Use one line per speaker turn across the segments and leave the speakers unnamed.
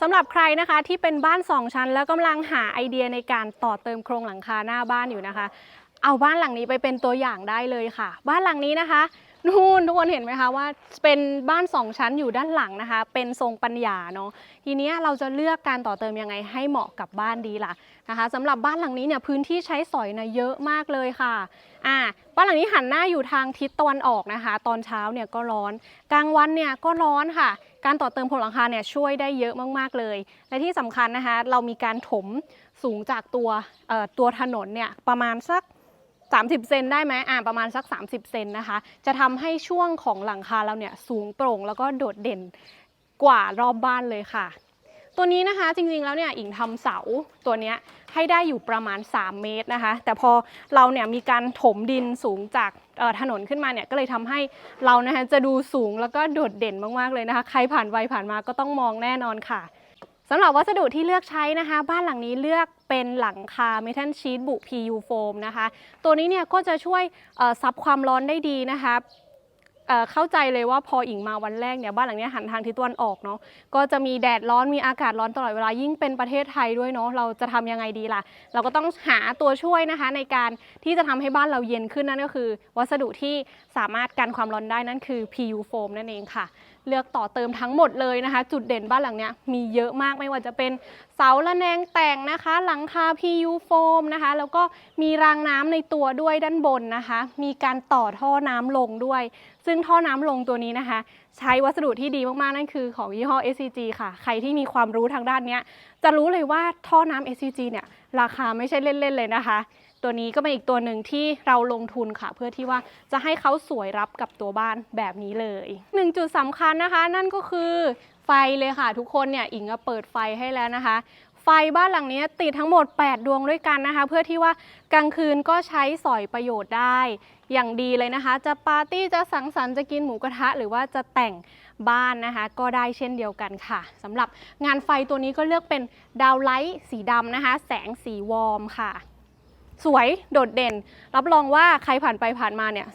สำหรับใครนะคะที่เป็นบ้าน 2 ชั้น แล้วกำลังหาไอเดียในการต่อเติมโครงหลังคาหน้าบ้านอยู่นะคะ เอาบ้านหลังนี้ไปเป็นตัวอย่างได้เลยค่ะ บ้านหลังนี้นะคะนู่นทุกคนเห็นไหมคะว่าเป็นบ้าน2ชั้นอยู่ด้านหลังนะคะ เป็นทรงปัญญาเนาะทีนี้เราจะเลือกการต่อเติมยังไงให้เหมาะกับบ้านดีล่ะนะคะสำหรับบ้านหลังนี้เนี่ยพื้นที่ใช้สอยนะเยอะมากเลยค่ะอ่าบ้านหลังนี้หันหน้าอยู่ทางทิศตะวันออกนะคะ ตอนเช้าเนี่ยก็ร้อน กลางวันเนี่ยก็ร้อนค่ะ การต่อเติมโครงหลังคาเนี่ยช่วยได้เยอะมากๆเลย และที่สำคัญนะคะเรามีการถมสูงจากตัวตัวถนนเนี่ยประมาณสัก 30 เซนได้ไหมอ่าประมาณสัก 30 เซนนะคะ จะทำให้ช่วงของหลังคาเราเนี่ยสูงโปร่งแล้วก็โดดเด่นกว่ารอบบ้านเลยค่ะ ตัวนี้นะคะจริงๆแล้วเนี่ยอิงทำเสาตัวเนี้ยให้ได้อยู่ประมาณ 3 เมตรนะคะ แต่พอเราเนี่ยมีการถมดินสูงจากถนนขึ้นมาเนี่ยก็เลยทำให้เรานะคะจะดูสูงแล้วก็โดดเด่นมากๆเลยนะคะ ใครผ่านไปผ่านมาก็ต้องมองแน่นอนค่ะสำหรับวัสดุที่เลือกใช้นะคะ บ้านหลังนี้เลือกเป็นหลังคาเมทัลชีตบุ PU โฟมนะคะ ตัวนี้เนี่ยก็จะช่วยซับความร้อนได้ดีนะคะ เข้าใจเลยว่าพออิงมาวันแรกเนี่ยบ้านหลังนี้หันทางทิศตะวันออกเนาะก็จะมีแดดร้อนมีอากาศร้อนตลอดเวลายิ่งเป็นประเทศไทยด้วยเนาะเราจะทำยังไงดีล่ะ เราก็ต้องหาตัวช่วยนะคะ ในการที่จะทำให้บ้านเราเย็นขึ้นนั่นก็คือ วัสดุที่สามารถกันความร้อนได้นั่นคือ PU โฟมนั่นเองค่ะเลือกต่อเติมทั้งหมดเลยนะคะ จุดเด่นบ้านหลังเนี้ยมีเยอะมากไม่ว่าจะเป็นเสาระแนงแต่งนะคะ หลังคา PU โฟมนะคะ แล้วก็มีรางน้ำในตัวด้วยด้านบนนะคะ มีการต่อท่อน้ำลงด้วย ซึ่งท่อน้ำลงตัวนี้นะคะใช้วัสดุที่ดีมากๆ นั่นคือของยี่ห้อ SCG ค่ะ ใครที่มีความรู้ทางด้านนี้จะรู้เลยว่าท่อน้ำ SCG เนี่ยราคาไม่ใช่เล่นๆเลยนะคะ ตัวนี้ก็เป็นอีกตัวหนึ่งที่เราลงทุนค่ะ เพื่อที่ว่าจะให้เขาสวยรับกับตัวบ้านแบบนี้เลยหนึ่งจุดสำคัญนะคะ นั่นก็คือไฟเลยค่ะ ทุกคนเนี่ยอิงก็เปิดไฟให้แล้วนะคะ ไฟบ้านหลังนี้ติดทั้งหมด 8 ดวงด้วยกันนะคะ เพื่อที่ว่ากลางคืนก็ใช้สอยประโยชน์ได้ อย่างดีเลยนะคะ จะปาร์ตี้จะสังสรรค์จะกินหมูกระทะ หรือว่าจะแต่งบ้านนะคะ ก็ได้เช่นเดียวกันค่ะสำหรับงานไฟตัวนี้ก็เลือกเป็นดาวไลท์สีดำนะคะ แสงสีวอร์มค่ะ สวยโดดเด่น รับรองว่าใครผ่านไปผ่านมาเนี่ย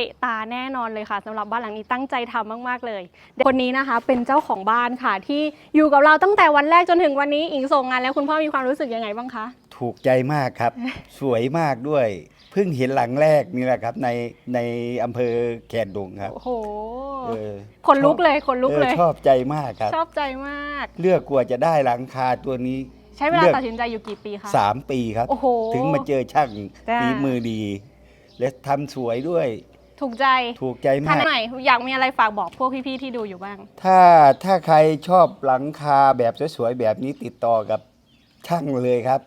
ตะตาแน่นอนเลยค่ะสำหรับบ้านหลังนี้ตั้งใจทำมากๆเลย คนนี้นะคะเป็นเจ้าของบ้านค่ะ ที่อยู่กับเราตั้งแต่วันแรกจนถึงวันนี้อิงส่งงานแล้วคุณพ่อมีความรู้สึกยังไงบ้างคะ
ถูกใจมากครับ สวยมากด้วยเพิ่งเห็นหลังแรกนี่แหละครับ ในในอำเภอแคนดงครับ
โอ้โห
เออ
ขนลุกเลยขนลุกเลย
ออชอบใจมากครับ
ชอบใจมาก
เลือกกว่าจะได้หลังคาตัวนี้
ใช้เวลา
เลือก
ตัดสินใจอยู่กี่ปีคะ
สามปีครับ
โอ้โห
ถึงมาเจอช่าง
จ้า
ฝีมือดี และทำสวยด้วย
ถูกใจ
ถูกใจ
ท่ามา
นก
ไหนอยากมีอะไรฝากบอกพวกพี่ๆที่ดูอยู่บ้าง
ถ้าถ้าใครชอบหลังคาแบบสวยๆแบบนี้ติดต่อกับช่างเลยครับ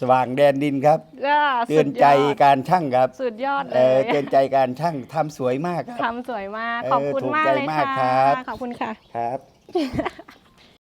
สว่างแดนดินครับ
อ่า
เตือนใจ
สุดยอด
การช่างครับ
สุดยอดเล
เออยเตือนใจการช่างทำสวยมากครับ
ทำสวยมาก
เออ
ขอบคุณ
ถูก
มาก
ใจ
เลย
มาก
ค่ะ
ครับ
ขอบคุณค่ะ
ครับ